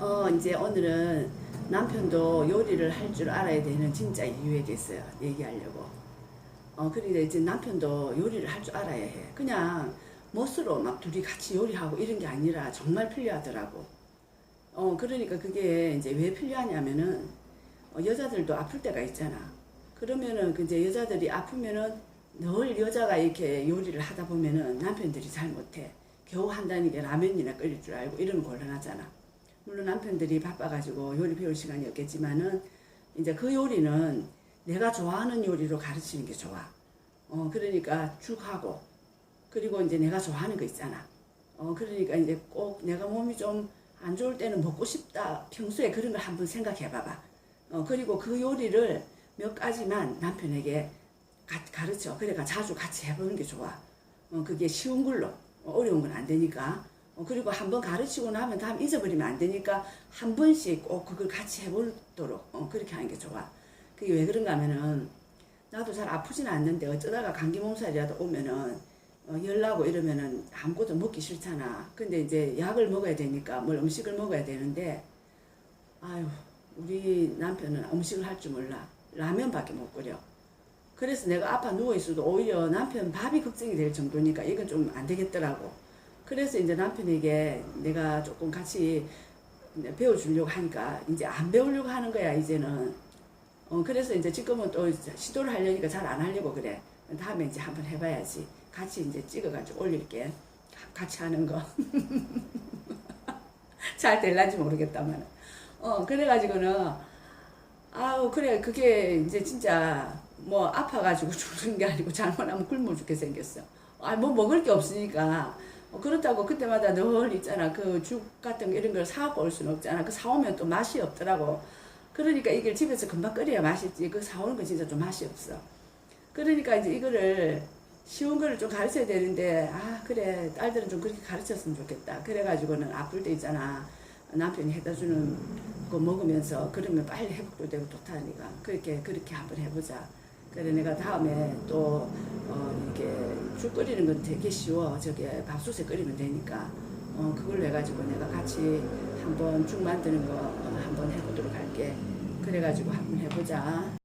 어, 이제 오늘은 남편도 요리를 할 줄 알아야 되는 진짜 이유에 대해서 얘기하려고. 어, 그러니까 이제 남편도 요리를 할 줄 알아야 해. 그냥 멋으로 막 둘이 같이 요리하고 이런 게 아니라 정말 필요하더라고. 어, 그러니까 그게 이제 왜 필요하냐면은 어, 여자들도 아플 때가 있잖아. 그러면은 그 이제 여자들이 아프면은 늘 여자가 이렇게 요리를 하다 보면은 남편들이 잘 못해. 겨우 한다는 게 라면이나 끓일 줄 알고 이러면 곤란하잖아. 물론 남편들이 바빠가지고 요리 배울 시간이 없겠지만은 이제 그 요리는 내가 좋아하는 요리로 가르치는 게 좋아. 어, 그러니까 죽하고 그리고 이제 내가 좋아하는 거 있잖아. 어, 그러니까 이제 꼭 내가 몸이 좀 안 좋을 때는 먹고 싶다. 평소에 그런 걸 한번 생각해 봐봐. 어, 그리고 그 요리를 몇 가지만 남편에게 가, 가르쳐. 그러니까 자주 같이 해보는 게 좋아. 어, 그게 쉬운 걸로. 어, 어려운 건 안 되니까. 어, 그리고 한 번 가르치고 나면 다음 잊어버리면 안 되니까 한 번씩 꼭 그걸 같이 해보도록 어, 그렇게 하는 게 좋아. 그게 왜 그런가 하면은 나도 잘 아프지는 않는데 어쩌다가 감기 몸살이라도 오면은 어, 열나고 이러면은 아무것도 먹기 싫잖아. 근데 이제 약을 먹어야 되니까 뭘 음식을 먹어야 되는데 아유 우리 남편은 음식을 할 줄 몰라. 라면밖에 못 끓여. 그래서 내가 아파 누워 있어도 오히려 남편 밥이 걱정이 될 정도니까 이건 좀 안 되겠더라고. 그래서 이제 남편에게 내가 조금 같이 배워주려고 하니까 이제 안 배우려고 하는 거야 이제는. 어 그래서 이제 지금은 또 시도를 하려니까 잘 안 하려고 그래. 다음에 이제 한번 해봐야지. 같이 이제 찍어가지고 올릴게. 같이 하는 거. 잘 될란지 모르겠다만. 어, 그래가지고는, 아우, 그래, 그게 이제 진짜 뭐 아파가지고 죽는 게 아니고 잘못하면 굶어 죽게 생겼어. 아, 뭐 먹을 게 없으니까. 어, 그렇다고 그때마다 늘 있잖아. 그 죽 같은 거 이런 걸 사갖고 올 수는 없잖아. 그 사오면 또 맛이 없더라고. 그러니까 이걸 집에서 금방 끓여야 맛있지. 그 사오는 거 진짜 좀 맛이 없어. 그러니까 이제 이거를 쉬운 거를 좀 가르쳐야 되는데 아 그래 딸들은 좀 그렇게 가르쳤으면 좋겠다 그래가지고는 아플 때 있잖아 남편이 해다 주는 거 먹으면서 그러면 빨리 회복도 되고 좋다니까 그렇게 그렇게 한번 해보자 그래 내가 다음에 또 어, 이렇게 죽 끓이는 건 되게 쉬워. 저게 밥솥에 끓이면 되니까. 어, 그걸로 해가지고 내가 같이 한번 죽 만드는 거 어, 한번 해보도록 할게. 그래가지고 한번 해보자